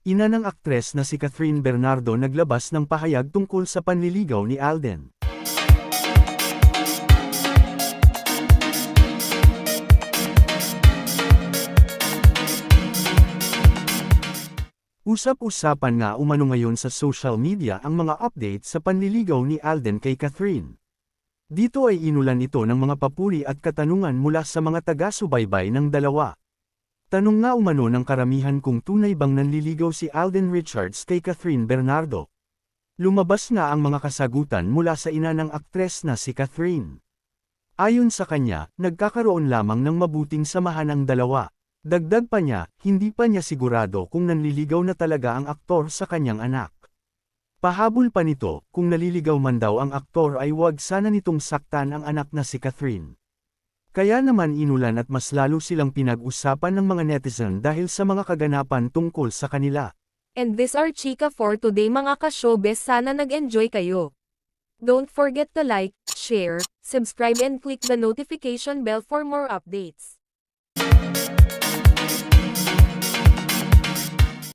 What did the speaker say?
Ina ng aktres na si Catherine Bernardo naglabas ng pahayag tungkol sa panliligaw ni Alden. Usap-usapan nga umano ngayon sa social media ang mga update sa panliligaw ni Alden kay Catherine. Dito ay inulan ito ng mga papuri at katanungan mula sa mga taga-subaybay ng dalawa. Tanong nga umano ng karamihan kung tunay bang nanliligaw si Alden Richards kay Catherine Bernardo. Lumabas nga ang mga kasagutan mula sa ina ng aktres na si Catherine. Ayon sa kanya, nagkakaroon lamang ng mabuting samahan ang dalawa. Dagdag pa niya, hindi pa niya sigurado kung nanliligaw na talaga ang aktor sa kanyang anak. Pahabol pa nito, kung naliligaw man daw ang aktor ay huwag sana nitong saktan ang anak na si Catherine. Kaya naman inulan at mas lalo silang pinag-usapan ng mga netizen dahil sa mga kaganapan tungkol sa kanila. And this are Chika for today mga ka-showbiz sana nag-enjoy kayo. Don't forget to like, share, subscribe and click the notification bell for more updates.